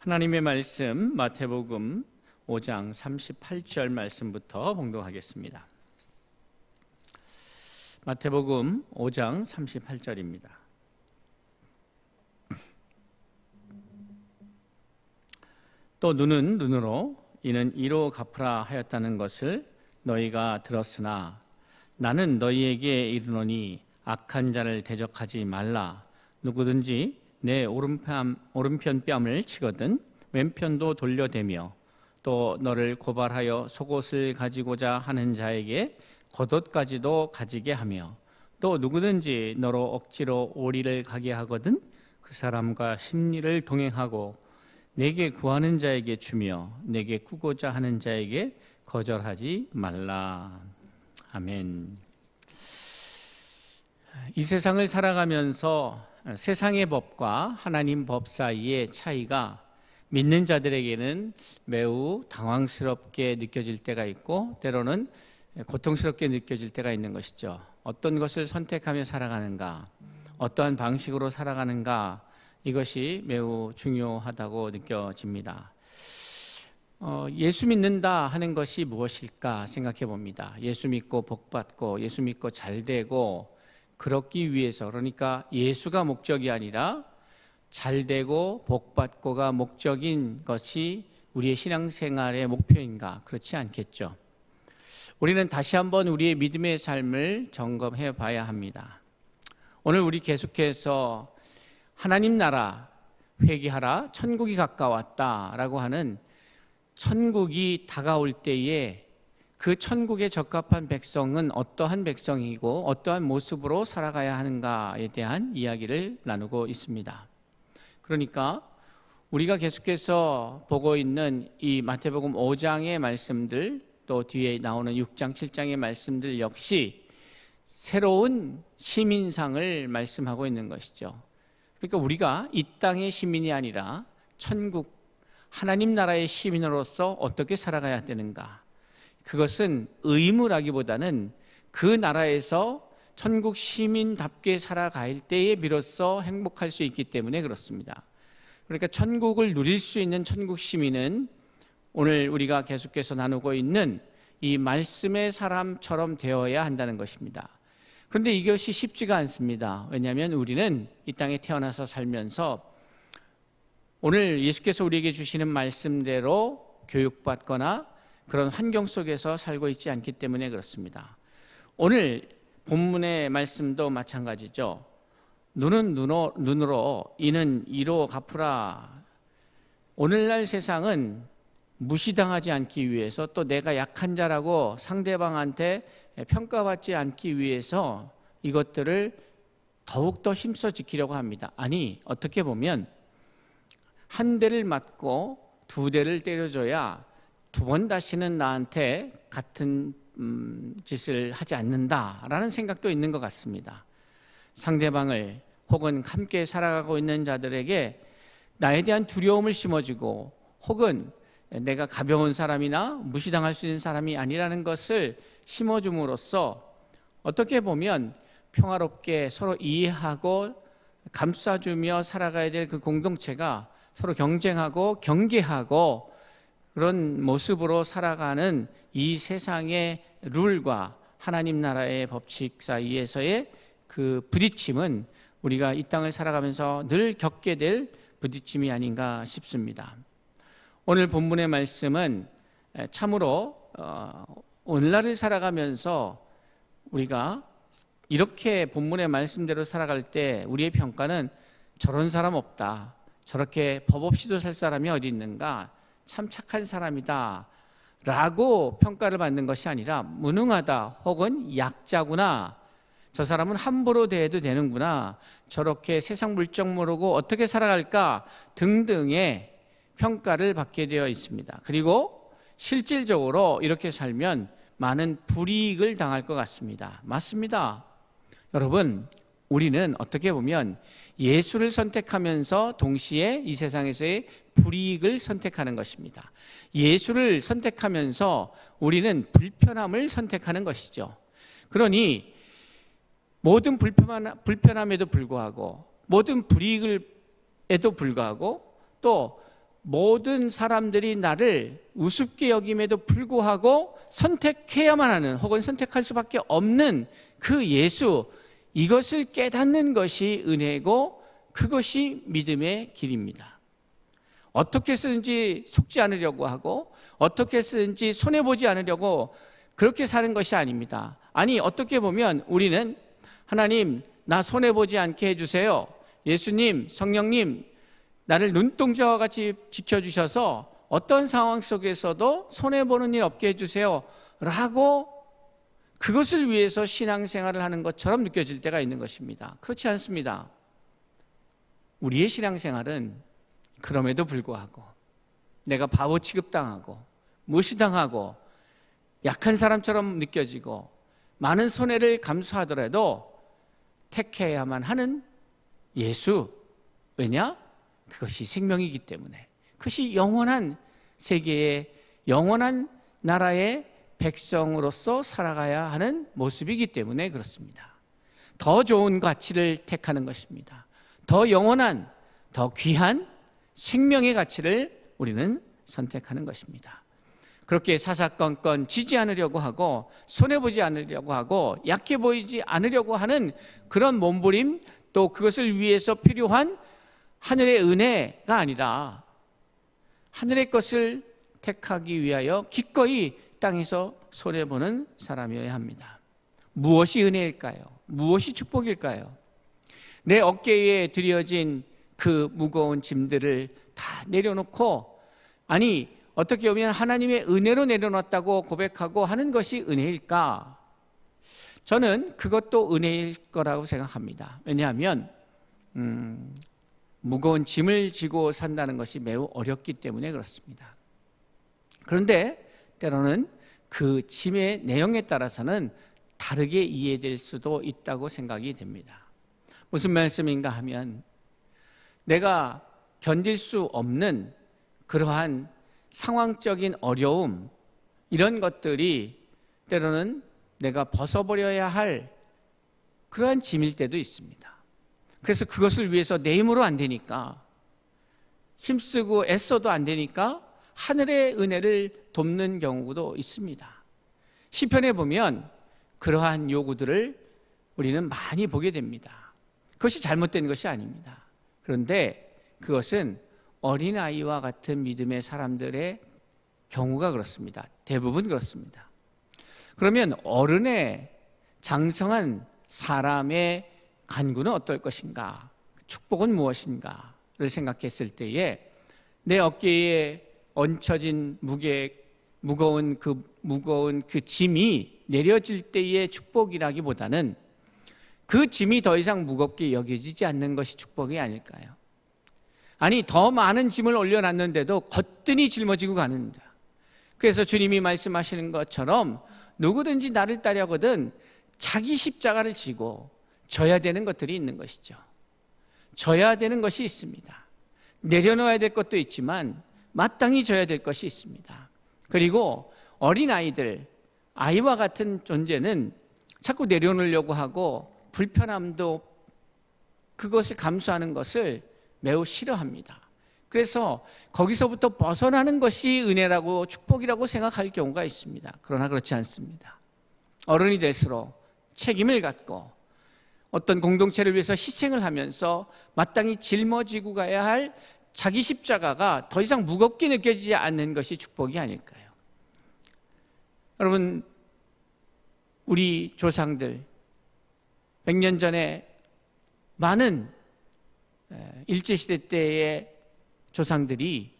하나님의 말씀 마태복음 5장 38절 말씀부터 봉독하겠습니다. 마태복음 5장 38절입니다. 또 눈은 눈으로 이는 이로 갚으라 하였다는 것을 너희가 들었으나 나는 너희에게 이르노니 악한 자를 대적하지 말라 누구든지 내 오른편 오른편 뺨을 치거든 왼편도 돌려대며 또 너를 고발하여 속옷을 가지고자 하는 자에게 겉옷까지도 가지게 하며 또 누구든지 너로 억지로 오리를 가게 하거든 그 사람과 심리를 동행하고 내게 구하는 자에게 주며 내게 꾸고자 하는 자에게 거절하지 말라. 아멘. 이 세상을 살아가면서 세상의 법과 하나님 법 사이의 차이가 믿는 자들에게는 매우 당황스럽게 느껴질 때가 있고 때로는 고통스럽게 느껴질 때가 있는 것이죠. 어떤 것을 선택하며 살아가는가, 어떠한 방식으로 살아가는가, 이것이 매우 중요하다고 느껴집니다. 어, 예수 믿는다 하는 것이 무엇일까 생각해 봅니다. 예수 믿고 복 받고, 예수 믿고 잘 되고, 그렇기 위해서, 그러니까 예수가 목적이 아니라 잘 되고 복받고가 목적인 것이 우리의 신앙생활의 목표인가? 그렇지 않겠죠. 우리는 다시 한번 우리의 믿음의 삶을 점검해 봐야 합니다. 오늘 우리 계속해서 하나님 나라 회개하라 천국이 가까웠다라고 하는 천국이 다가올 때에 그 천국에 적합한 백성은 어떠한 백성이고 어떠한 모습으로 살아가야 하는가에 대한 이야기를 나누고 있습니다. 그러니까 우리가 계속해서 보고 있는 이 마태복음 5장의 말씀들 또 뒤에 나오는 6장, 7장의 말씀들 역시 새로운 시민상을 말씀하고 있는 것이죠. 그러니까 우리가 이 땅의 시민이 아니라 천국 하나님 나라의 시민으로서 어떻게 살아가야 되는가? 그것은 의무라기보다는 그 나라에서 천국 시민답게 살아갈 때에 비로소 행복할 수 있기 때문에 그렇습니다. 그러니까 천국을 누릴 수 있는 천국 시민은 오늘 우리가 계속해서 나누고 있는 이 말씀의 사람처럼 되어야 한다는 것입니다. 그런데 이것이 쉽지가 않습니다. 왜냐하면 우리는 이 땅에 태어나서 살면서 오늘 예수께서 우리에게 주시는 말씀대로 교육받거나 그런 환경 속에서 살고 있지 않기 때문에 그렇습니다. 오늘 본문의 말씀도 마찬가지죠. 눈은 눈으로, 눈으로 이는 이로 갚으라. 오늘날 세상은 무시당하지 않기 위해서 또 내가 약한 자라고 상대방한테 평가받지 않기 위해서 이것들을 더욱더 힘써 지키려고 합니다. 아니, 어떻게 보면 한 대를 맞고 두 대를 때려줘야 두 번 다시는 나한테 같은 음, 짓을 하지 않는다라는 생각도 있는 것 같습니다. 상대방을 혹은 함께 살아가고 있는 자들에게 나에 대한 두려움을 심어주고 혹은 내가 가벼운 사람이나 무시당할 수 있는 사람이 아니라는 것을 심어줌으로써 어떻게 보면 평화롭게 서로 이해하고 감싸주며 살아가야 될 그 공동체가 서로 경쟁하고 경계하고 그런 모습으로 살아가는 이 세상의 룰과 하나님 나라의 법칙 사이에서의 그 부딪힘은 우리가 이 땅을 살아가면서 늘 겪게 될 부딪힘이 아닌가 싶습니다. 오늘 본문의 말씀은 참으로 어, 오늘날을 살아가면서 우리가 이렇게 본문의 말씀대로 살아갈 때 우리의 평가는 저런 사람 없다. 저렇게 법 없이도 살 사람이 어디 있는가? 참 착한 사람이다. 라고 평가를 받는 것이 아니라 무능하다 혹은 약자구나. 저 사람은 함부로 대해도 되는구나. 저렇게 세상 물정 모르고 어떻게 살아갈까 등등의 평가를 받게 되어 있습니다. 그리고 실질적으로 이렇게 살면 많은 불이익을 당할 것 같습니다. 맞습니다. 여러분, 우리는 어떻게 보면 예수를 선택하면서 동시에 이 세상에서의 불이익을 선택하는 것입니다. 예수를 선택하면서 우리는 불편함을 선택하는 것이죠. 그러니 모든 불편함, 불편함에도 불구하고 모든 불이익에도 불구하고 또 모든 사람들이 나를 우습게 여김에도 불구하고 선택해야만 하는 혹은 선택할 수밖에 없는 그 예수 이것을 깨닫는 것이 은혜고 그것이 믿음의 길입니다. 어떻게 쓰든지 속지 않으려고 하고 어떻게 쓰든지 손해 보지 않으려고 그렇게 사는 것이 아닙니다. 아니 어떻게 보면 우리는 하나님 나 손해 보지 않게 해 주세요. 예수님, 성령님 나를 눈동자와 같이 지켜 주셔서 어떤 상황 속에서도 손해 보는 일 없게 해 주세요 라고 그것을 위해서 신앙생활을 하는 것처럼 느껴질 때가 있는 것입니다. 그렇지 않습니다. 우리의 신앙생활은 그럼에도 불구하고 내가 바보 취급당하고 무시당하고 약한 사람처럼 느껴지고 많은 손해를 감수하더라도 택해야만 하는 예수. 왜냐? 그것이 생명이기 때문에. 그것이 영원한 세계의 영원한 나라의 백성으로서 살아가야 하는 모습이기 때문에 그렇습니다. 더 좋은 가치를 택하는 것입니다. 더 영원한, 더 귀한 생명의 가치를 우리는 선택하는 것입니다. 그렇게 사사건건 지지 않으려고 하고 손해보지 않으려고 하고 약해 보이지 않으려고 하는 그런 몸부림 또 그것을 위해서 필요한 하늘의 은혜가 아니라 하늘의 것을 택하기 위하여 기꺼이 땅에서 손해보는 사람이어야 합니다. 무엇이 은혜일까요? 무엇이 축복일까요? 내 어깨에 들여진 그 무거운 짐들을 다 내려놓고 아니 어떻게 보면 하나님의 은혜로 내려놨다고 고백하고 하는 것이 은혜일까? 저는 그것도 은혜일 거라고 생각합니다. 왜냐하면 음, 무거운 짐을 지고 산다는 것이 매우 어렵기 때문에 그렇습니다. 그런데 때로는 그 짐의 내용에 따라서는 다르게 이해될 수도 있다고 생각이 됩니다. 무슨 말씀인가 하면 내가 견딜 수 없는 그러한 상황적인 어려움 이런 것들이 때로는 내가 벗어버려야 할 그러한 짐일 때도 있습니다. 그래서 그것을 위해서 내 힘으로 안 되니까 힘쓰고 애써도 안 되니까 하늘의 은혜를 돕는 경우도 있습니다. 시편에 보면 그러한 요구들을 우리는 많이 보게 됩니다. 그것이 잘못된 것이 아닙니다. 그런데 그것은 어린아이와 같은 믿음의 사람들의 경우가 그렇습니다. 대부분 그렇습니다. 그러면 어른의 장성한 사람의 간구는 어떨 것인가? 축복은 무엇인가를 생각했을 때에 내 어깨에 얹혀진 무게 무거운 그 무거운 그 짐이 내려질 때의 축복이라기보다는 그 짐이 더 이상 무겁게 여겨지지 않는 것이 축복이 아닐까요? 아니 더 많은 짐을 올려놨는데도 거뜬히 짊어지고 가는 자. 그래서 주님이 말씀하시는 것처럼 누구든지 나를 따려거든 자기 십자가를 지고 져야 되는 것들이 있는 것이죠. 져야 되는 것이 있습니다. 내려놓아야 될 것도 있지만 마땅히 져야 될 것이 있습니다. 그리고 어린 아이들, 아이와 같은 존재는 자꾸 내려놓으려고 하고 불편함도 그것을 감수하는 것을 매우 싫어합니다. 그래서 거기서부터 벗어나는 것이 은혜라고 축복이라고 생각할 경우가 있습니다. 그러나 그렇지 않습니다. 어른이 될수록 책임을 갖고 어떤 공동체를 위해서 희생을 하면서 마땅히 짊어지고 가야 할 자기 십자가가 더 이상 무겁게 느껴지지 않는 것이 축복이 아닐까요? 여러분, 우리 조상들, 100년 전에 많은 일제시대 때의 조상들이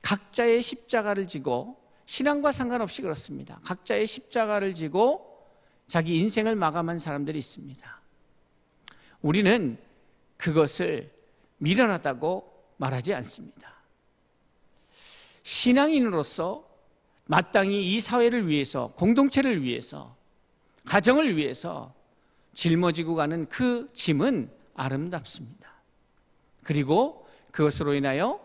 각자의 십자가를 지고 신앙과 상관없이 그렇습니다. 각자의 십자가를 지고 자기 인생을 마감한 사람들이 있습니다. 우리는 그것을 미련하다고 말하지 않습니다. 신앙인으로서 마땅히 이 사회를 위해서, 공동체를 위해서, 가정을 위해서 짊어지고 가는 그 짐은 아름답습니다. 그리고 그것으로 인하여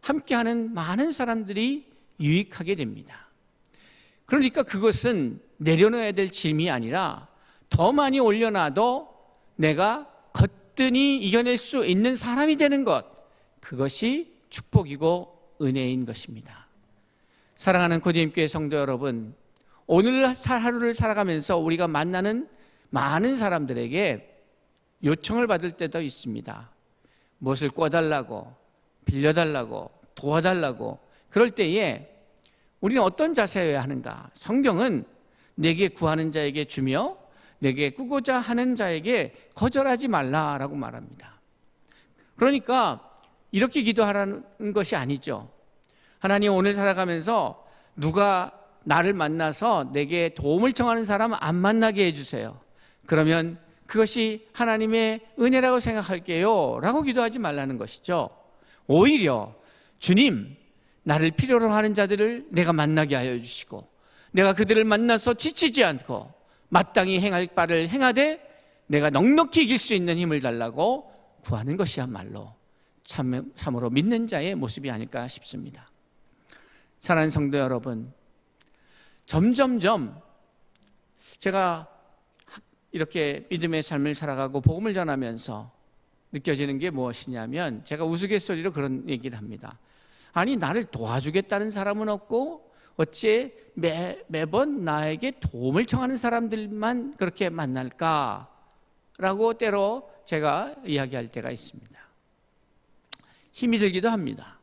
함께하는 많은 사람들이 유익하게 됩니다. 그러니까 그것은 내려놓아야 될 짐이 아니라 더 많이 올려놔도 내가 거뜬히 이겨낼 수 있는 사람이 되는 것, 그것이 축복이고 은혜인 것입니다. 사랑하는 코디임교회 성도 여러분, 오늘 하루를 살아가면서 우리가 만나는 많은 사람들에게 요청을 받을 때도 있습니다. 무엇을 꿔달라고, 빌려달라고, 도와달라고. 그럴 때에 우리는 어떤 자세여야 하는가? 성경은 내게 구하는 자에게 주며 내게 꾸고자 하는 자에게 거절하지 말라라고 말합니다. 그러니까 이렇게 기도하라는 것이 아니죠. 하나님 오늘 살아가면서 누가 나를 만나서 내게 도움을 청하는 사람 안 만나게 해주세요. 그러면 그것이 하나님의 은혜라고 생각할게요. 라고 기도하지 말라는 것이죠. 오히려 주님, 나를 필요로 하는 자들을 내가 만나게 하여 주시고, 내가 그들을 만나서 지치지 않고, 마땅히 행할 바를 행하되, 내가 넉넉히 이길 수 있는 힘을 달라고 구하는 것이야말로 참, 참으로 믿는 자의 모습이 아닐까 싶습니다. 사랑하는 성도 여러분, 점점점 제가 이렇게 믿음의 삶을 살아가고 복음을 전하면서 느껴지는 게 무엇이냐면 제가 우스갯소리로 그런 얘기를 합니다. 아니 나를 도와주겠다는 사람은 없고 어째 매, 매번 나에게 도움을 청하는 사람들만 그렇게 만날까? 라고 때로 제가 이야기할 때가 있습니다. 힘이 들기도 합니다.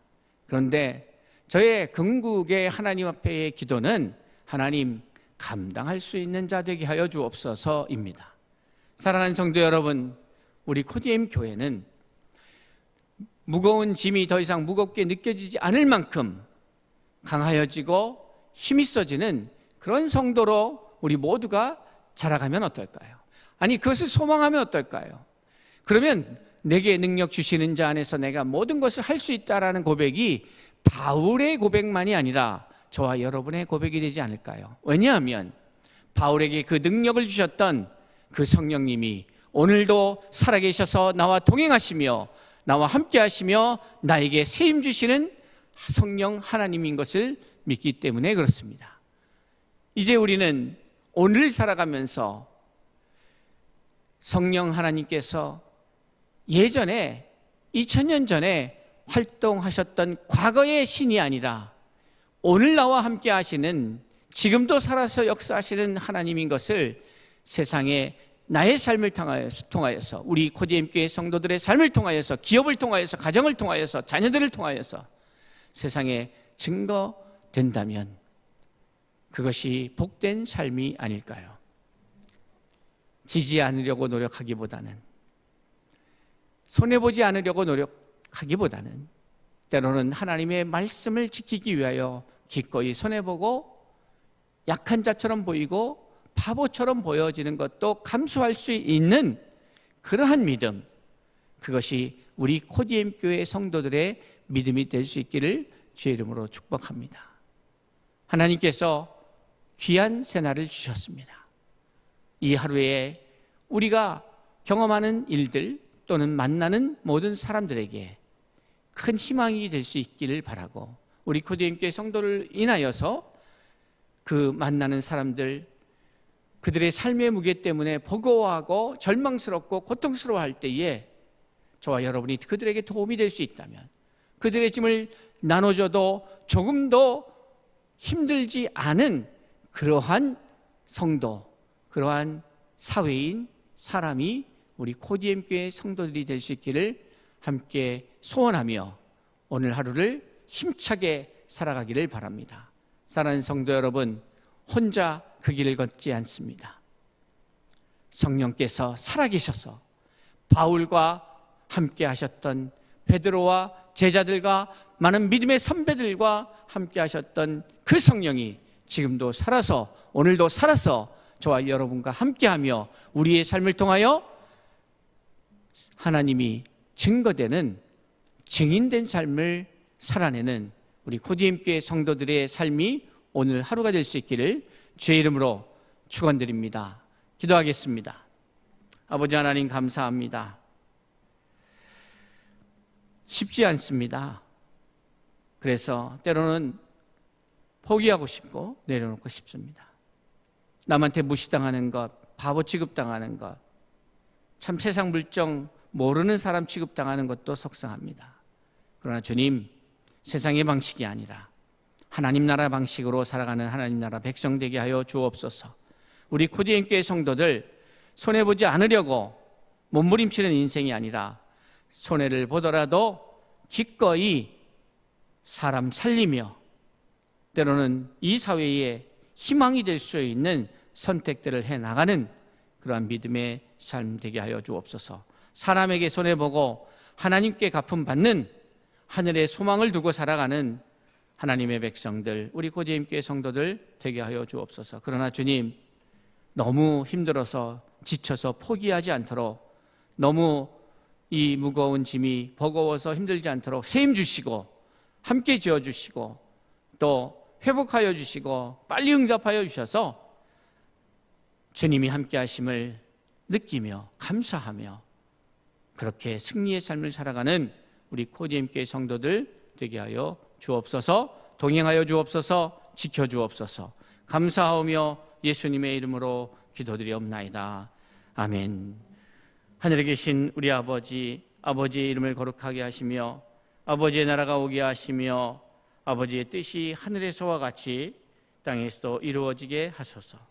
그런데 저의 궁극의 하나님 앞에의 기도는 하나님 감당할 수 있는 자 되게 하여 주옵소서입니다. 사랑하는 성도 여러분, 우리 코디엠 교회는 무거운 짐이 더 이상 무겁게 느껴지지 않을 만큼 강하여지고 힘이 써지는 그런 성도로 우리 모두가 자라가면 어떨까요? 아니, 그것을 소망하면 어떨까요? 그러면 내게 능력 주시는 자 안에서 내가 모든 것을 할 수 있다라는 고백이 바울의 고백만이 아니라 저와 여러분의 고백이 되지 않을까요? 왜냐하면 바울에게 그 능력을 주셨던 그 성령님이 오늘도 살아계셔서 나와 동행하시며 나와 함께 하시며 나에게 세임 주시는 성령 하나님인 것을 믿기 때문에 그렇습니다. 이제 우리는 오늘 살아가면서 성령 하나님께서 예전에 2000년 전에 활동하셨던 과거의 신이 아니라 오늘 나와 함께 하시는 지금도 살아서 역사하시는 하나님인 것을 세상에 나의 삶을 통하여서, 우리 코디엠교회 성도들의 삶을 통하여서 기업을 통하여서 가정을 통하여서 자녀들을 통하여서 세상에 증거된다면 그것이 복된 삶이 아닐까요? 지지 않으려고 노력하기보다는 손해보지 않으려고 노력하기보다는 때로는 하나님의 말씀을 지키기 위하여 기꺼이 손해보고 약한 자처럼 보이고 바보처럼 보여지는 것도 감수할 수 있는 그러한 믿음, 그것이 우리 코디엠 교회 성도들의 믿음이 될 수 있기를 주의 이름으로 축복합니다. 하나님께서 귀한 새날을 주셨습니다. 이 하루에 우리가 경험하는 일들 또는 만나는 모든 사람들에게 큰 희망이 될 수 있기를 바라고 우리 코디엠교회 성도를 인하여서 그 만나는 사람들 그들의 삶의 무게 때문에 버거워하고 절망스럽고 고통스러워할 때에 저와 여러분이 그들에게 도움이 될 수 있다면 그들의 짐을 나눠줘도 조금 더 힘들지 않은 그러한 성도, 그러한 사회인, 사람이 우리 코디엠 교회 성도들이 될 수 있기를 함께 소원하며 오늘 하루를 힘차게 살아가기를 바랍니다. 사랑하는 성도 여러분, 혼자 그 길을 걷지 않습니다. 성령께서 살아계셔서 바울과 함께 하셨던 베드로와 제자들과 많은 믿음의 선배들과 함께 하셨던 그 성령이 지금도 살아서 오늘도 살아서 저와 여러분과 함께하며 우리의 삶을 통하여 하나님이 증거되는 증인된 삶을 살아내는 우리 코디엠교회 성도들의 삶이 오늘 하루가 될 수 있기를 주의 이름으로 축원드립니다. 기도하겠습니다. 아버지 하나님 감사합니다. 쉽지 않습니다. 그래서 때로는 포기하고 싶고 내려놓고 싶습니다. 남한테 무시당하는 것, 바보 취급당하는 것, 참 세상 물정 모르는 사람 취급당하는 것도 속상합니다. 그러나 주님, 세상의 방식이 아니라 하나님 나라 방식으로 살아가는 하나님 나라 백성 되게 하여 주옵소서. 우리 코디엠 교회 성도들 손해 보지 않으려고 몸부림치는 인생이 아니라 손해를 보더라도 기꺼이 사람 살리며 때로는 이 사회에 희망이 될 수 있는 선택들을 해 나가는 그러한 믿음의 삶 되게 하여 주옵소서. 사람에게 손해 보고 하나님께 갚음 받는 하늘의 소망을 두고 살아가는 하나님의 백성들, 우리 고대임교회 성도들 되게 하여 주옵소서. 그러나 주님, 너무 힘들어서 지쳐서 포기하지 않도록 너무 이 무거운 짐이 버거워서 힘들지 않도록 세임 주시고 함께 지어 주시고 또 회복하여 주시고 빨리 응답하여 주셔서 주님이 함께 하심을 느끼며 감사하며 그렇게 승리의 삶을 살아가는 우리 코디엠교회 성도들 되게 하여 주옵소서 동행하여 주옵소서 지켜 주옵소서. 감사하며 예수님의 이름으로 기도드리옵나이다. 아멘. 하늘에 계신 우리 아버지 아버지의 이름을 거룩하게 하시며 아버지의 나라가 오게 하시며 아버지의 뜻이 하늘에서와 같이 땅에서도 이루어지게 하소서